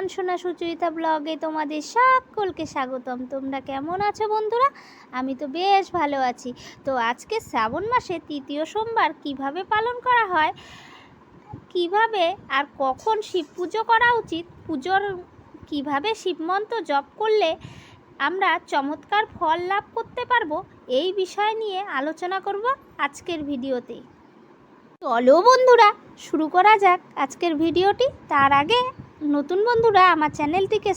অর্চনা সুচরিতা ব্লগে তোমাদের সকলকে স্বাগতম। তোমরা কেমন আছো বন্ধুরা? আমি তো বেশ ভালো আছি। তো আজকে শ্রাবণ মাসে তৃতীয় সোমবার কীভাবে পালন করা হয়? কীভাবে আর কখন শিব পুজো করা উচিত? পুজোর কীভাবে শিবমন্ত্র জপ করলে আমরা চমৎকার ফল লাভ করতে পারব? এই বিষয় নিয়ে আলোচনা করব আজকের ভিডিওতে। চলো বন্ধুরা, শুরু করা যাক আজকের ভিডিওটি। তার আগে নতুন বন্ধুরা, আমার চ্যানেলটিকে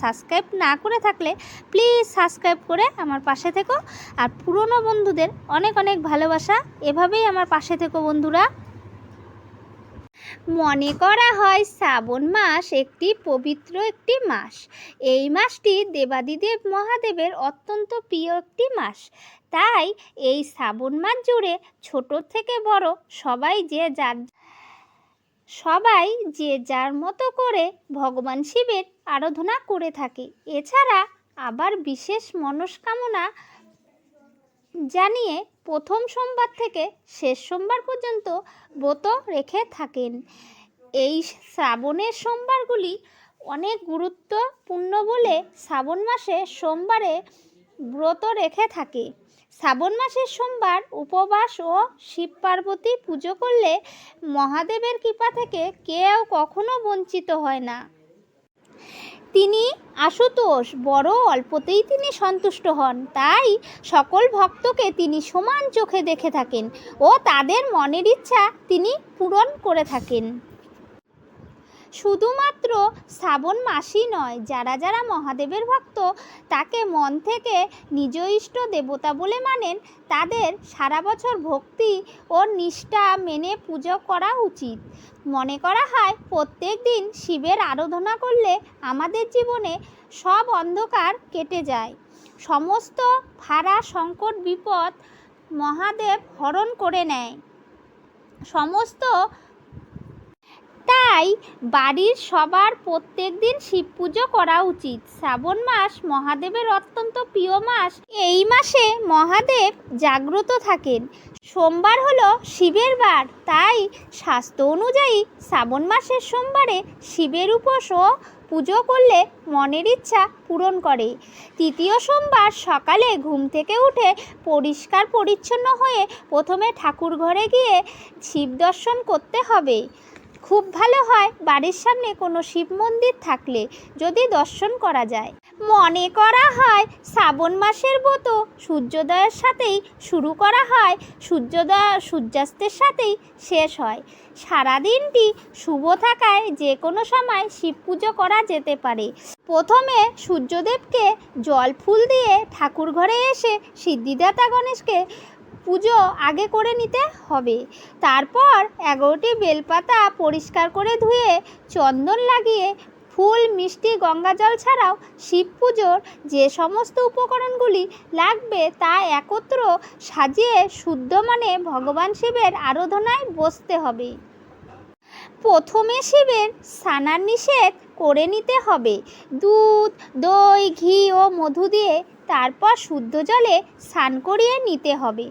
সাবস্ক্রাইব না করে থাকলে প্লিজ সাবস্ক্রাইব করে আমার পাশে থেকো। আর পুরনো বন্ধুদের অনেক অনেক ভালোবাসা। এভাবেই আমার পাশে থেকো বন্ধুরা। মনে করা হয় শ্রাবণ মাস একটি পবিত্র একটি মাস। এই মাসটি দেবাদিদেব মহাদেবের অত্যন্ত প্রিয় একটি মাস। তাই এই শ্রাবণ মাস জুড়ে ছোট থেকে বড় সবাই যে যার সবাই যে যার মতো করে ভগবান শিবের আরাধনা করে থাকে। এছাড়া আবার বিশেষ মনস্কামনা জানিয়ে প্রথম সোমবার থেকে শেষ সোমবার পর্যন্ত ব্রত রেখে থাকেন। এই শ্রাবণের সোমবারগুলি অনেক গুরুত্বপূর্ণ বলে শ্রাবণ মাসে সোমবারে ব্রত রেখে থাকে। শ্রাবণ মাসের সোমবার উপবাস ও শিব পার্বতী পুজো করলে মহাদেবের কৃপা থেকে কেউ কখনো বঞ্চিত হয় না। তিনি আশুতোষ বড় অল্পতেই তিনি সন্তুষ্ট হন। তাই সকল ভক্তকে তিনি সমান চোখে দেখে থাকেন ও তাদের মনের ইচ্ছা তিনি পূরণ করে থাকেন। শুধুমাত্র শ্রাবণ মাসই নয়, যারা যারা মহাদেবের ভক্ত, তাকে মন থেকে নিজ ইষ্ট দেবতা বলে মানেন, তাদের সারা বছর ভক্তি ও নিষ্ঠা মেনে পুজো করা উচিত। মনে করা হয়, প্রত্যেক দিন শিবের আরাধনা করলে আমাদের জীবনে সব অন্ধকার কেটে যায়। সমস্ত ভাড়া সংকট বিপদ মহাদেব হরণ করে নেয়। সমস্ত তাই বাড়ির সবার প্রত্যেক দিন শিব পুজো করা উচিত। শ্রাবণ মাস মহাদেবের অত্যন্ত প্রিয় মাস। এই মাসে মহাদেব জাগ্রত থাকেন। সোমবার হলো শিবের বার, তাই স্বাস্থ্য অনুযায়ী শ্রাবণ মাসের সোমবারে শিবের উপোস ও পুজো করলে মনের ইচ্ছা পূরণ করে। তৃতীয় সোমবার সকালে ঘুম থেকে উঠে পরিষ্কার পরিচ্ছন্ন হয়ে প্রথমে ঠাকুর ঘরে গিয়ে শিব দর্শন করতে হবে। খুব ভালো হয়। বাড়ির সামনে কোনো শিব মন্দির থাকলে যদি দর্শন করা যায়। মনে করা হয় শ্রাবণ মাসের ব্রত সূর্যোদয়ের সাথেই শুরু করা হয়। সূর্যোদয় সূর্যাস্তের সাথেই শেষ হয়। সারাদিনটি শুভ থাকায় যে কোনো সময় শিব পুজো করা যেতে পারে। প্রথমে সূর্যদেবকে জল ফুল দিয়ে ঠাকুর ঘরে এসে সিদ্ধিদাতা গণেশকে পুজো আগে করে নিতে হবে। তারপর এগারোটি বেলপাতা পরিষ্কার করে ধুয়ে, চন্দন লাগিয়ে, ফুল, মিষ্টি গঙ্গা জল ছাড়াও শিব পুজোর যে সমস্ত উপকরণগুলি লাগবে তা একত্র সাজিয়ে শুদ্ধ মনে ভগবান শিবের আরাধনায় বসতে হবে। প্রথমে শিবের স্নানার নিষেধ করে নিতে হবে। দুধ, দই, ঘি ও মধু দিয়ে তারপর শুদ্ধ জলে স্নান করিয়ে নিতে হবে।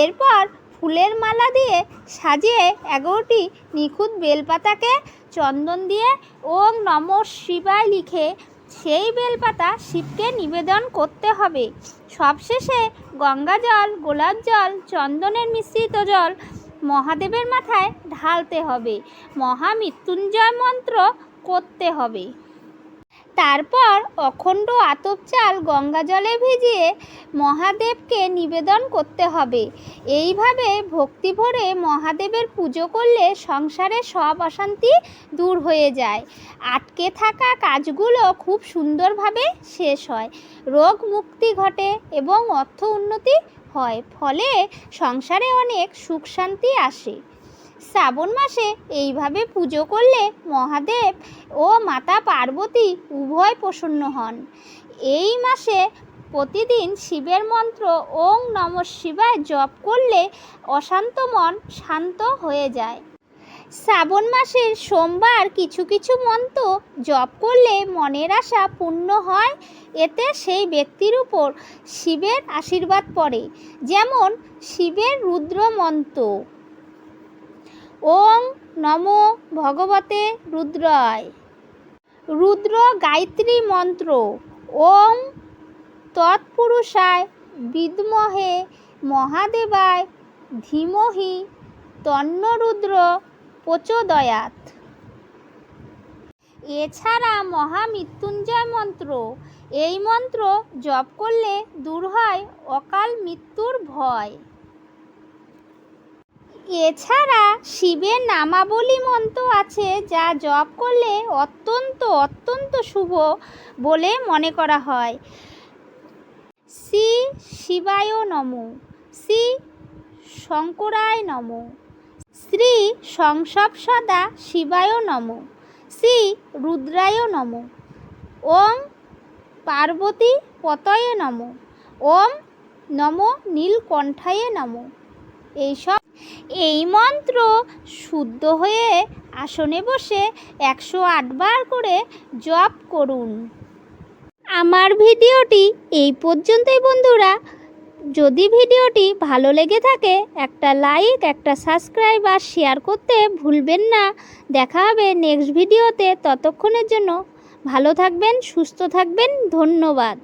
এরপর ফুলের মালা দিয়ে সাজিয়ে এগারোটি নিখুঁত বেলপাতাকে চন্দন দিয়ে ওম নম শিবায় লিখে সেই বেলপাতা শিবকে নিবেদন করতে হবে। সবশেষে গঙ্গা জল, গোলাপ জল, চন্দনের মিশ্রিত জল মহাদেবের মাথায় ঢালতে হবে। মহামৃত্যুঞ্জয় মন্ত্র করতে হবে। তারপর অখণ্ড আতপ চাল গঙ্গা জলে ভিজিয়ে মহাদেবকে নিবেদন করতে হবে। এইভাবে ভক্তি ভরে মহাদেবের পুজো করলে সংসারে সব অশান্তি দূর হয়ে যায়। আটকে থাকা কাজগুলো খুব সুন্দরভাবে শেষ হয়। রোগ মুক্তি ঘটে এবং অর্থ উন্নতি হয়। ফলে সংসারে অনেক সুখ শান্তি আসে। শ্রাবণ মাসে এইভাবে পুজো করলে মহাদেব ও মাতা পার্বতী উভয় প্রসন্ন হন। এই মাসে প্রতিদিন শিবের মন্ত্র ওং নম শিবায় জপ করলে অশান্ত মন শান্ত হয়ে যায়। শ্রাবণ মাসের সোমবার কিছু কিছু মন্ত্র জপ করলে মনের আশা পূর্ণ হয়, এতে সেই ব্যক্তির উপর শিবের আশীর্বাদ পড়ে। যেমন শিবের রুদ্র মন্ত্র। ওং নমো ভগবতে রুদ্রায়। রুদ্র গায়ত্রী মন্ত্র। ওং তৎপুরুষায় বিদ্মহে মহাদেবায় ধীমহি তন্নরুদ্র প্রচোদয়াত এছাড়া মহামৃত্যুঞ্জয় মন্ত্র। এই মন্ত্র জপ করলে দূর হয় অকাল মৃত্যুর ভয়। এছাড়া শিবের নামাবলী মন্ত্র আছে যা জপ করলে অত্যন্ত অত্যন্ত শুভ বলে মনে করা হয়। শ্রী শিবায় নম, শ্রী শঙ্করায় নম, শ্রী সংসব সদা শিবায় নম, শ্রী রুদ্রায় নম, ওম পার্বতী পতয়ে নম, ওম নম নীলকণ্ঠায় নম। এইসব এই মন্ত্র শুদ্ধ হয়ে আসনে বসে একশো আটবার করে জপ করুন। আমার ভিডিওটি এই পর্যন্তই বন্ধুরা। যদি ভিডিওটি ভালো লেগে থাকে, একটা লাইক, একটা সাবস্ক্রাইব আর শেয়ার করতে ভুলবেন না। দেখা হবে নেক্সট ভিডিওতে। ততক্ষণের জন্য ভালো থাকবেন, সুস্থ থাকবেন। ধন্যবাদ।